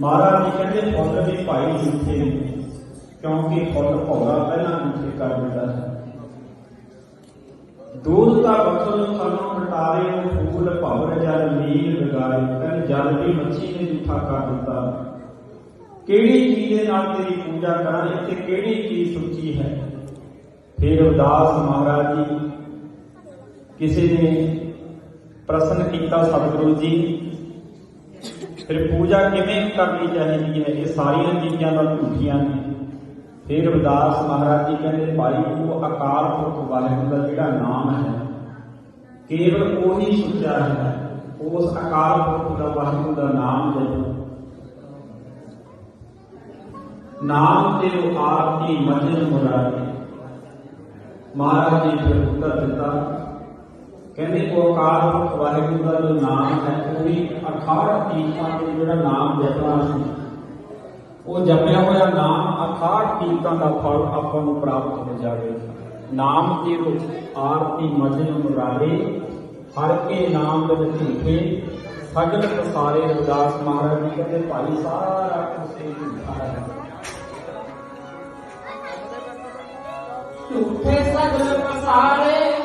ਮਹਾਰਾਜ ਜੀ ਕਹਿੰਦੇ ਫੁੱਲ ਦੇ ਭਾਈ ਮਿੱਠੇ ਨੇ, ਕਿਉਂਕਿ ਫੁੱਲ ਭੌਰਾ ਪਹਿਲਾਂ ਮਿੱਠੇ ਕਰ ਦਿੰਦਾ ਹੈ ਦੂਧ ਦਾ ਬਖਲ ਸਾਨੂੰ ਬਟਾਲੇ ਨੂੰ ਫੂਲ ਭਵਰ ਜਲ ਨੀਲ ਲਗਾਏ ਕਹਿੰਦੇ ਜਲ ਦੀ ਮੱਛੀ ਨੇ ਜੂਠਾ ਕਰ ਦਿੱਤਾ। ਕਿਹੜੀ ਚੀਜ਼ ਦੇ ਨਾਲ ਤੇਰੀ ਪੂਜਾ ਕਰਾਂ ਇੱਥੇ ਕਿਹੜੀ ਚੀਜ਼ ਸੁੱਚੀ ਹੈ? ਫਿਰ ਉਦਾਸ ਮਹਾਰਾਜ ਜੀ, ਕਿਸੇ ਨੇ ਪ੍ਰਸ਼ਨ ਕੀਤਾ ਸਤਿਗੁਰੂ ਜੀ ਫਿਰ ਪੂਜਾ ਕਿਵੇਂ ਕਰਨੀ ਚਾਹੀਦੀ ਹੈ ਇਹ? ਸਾਰੀਆਂ ਚੀਜ਼ਾਂ ਦਾ ਝੂਠੀਆਂ ਨੇ। ਫਿਰ ਉਦਾਸ ਮਹਾਰਾਜ ਜੀ ਕਹਿੰਦੇ, ਭਾਈ ਉਹ ਅਕਾਲ ਪੁਰਖ ਵਾਹਿਗੁਰੂ ਦਾ ਜਿਹੜਾ ਨਾਮ ਹੈ, ਕੇਵਲ ਉਹੀ ਸੁੱਚਾ ਹੈ। ਉਸ ਅਕਾਲ ਪੁਰਖ ਦਾ ਵਾਹਿਗੁਰੂ ਦਾ ਨਾਮ ਜਪੋ ਨਾਮ ਤੇ ਉਹ ਆਪ ਦੀ ਮਜਨ ਮੁਰਾਦੇ ਮਹਾਰਾਜ ਜੀ ਫਿਰ ਉੱਤਰ ਦਿੱਤਾ ਕਹਿੰਦੇ ਉਹ ਵਾਹਿਗੁਰੂ ਦਾ ਜੋ ਨਾਮ ਹੈ, ਉਹ ਵੀ ਅਖਾੜ ਤੀਰਥਾਂ ਦੇ ਜਿਹੜਾ ਨਾਮ ਜਪਣਾ ਸੀ, ਉਹ ਜਪਿਆ ਹੋਇਆ ਨਾਮ ਅਖਾੜ ਤੀਰਥਾਂ ਦਾ ਫਲ ਆਪਾਂ ਨੂੰ ਪ੍ਰਾਪਤ ਹੋ ਜਾਵੇ। ਨਾਮ ਤੇਰੋ ਆਰਤੀ ਮਜਨ ਮੁਰਾਰੇ, ਹਰ ਕੇ ਨਾਮ ਦੇ ਝੂਠੇ, ਸਗਲ ਪਸਾਰੇ ਰਵਿਦਾਸ ਮਹਾਰਾਜ ਜੀ ਕਹਿੰਦੇ, ਭਾਈ ਸਾਰਾ ਕੁਝ ਇਹ ਝੂਠਾ ਹੈ। ਝੂਠੇ ਸਗਲ ਪਸਾਰੇ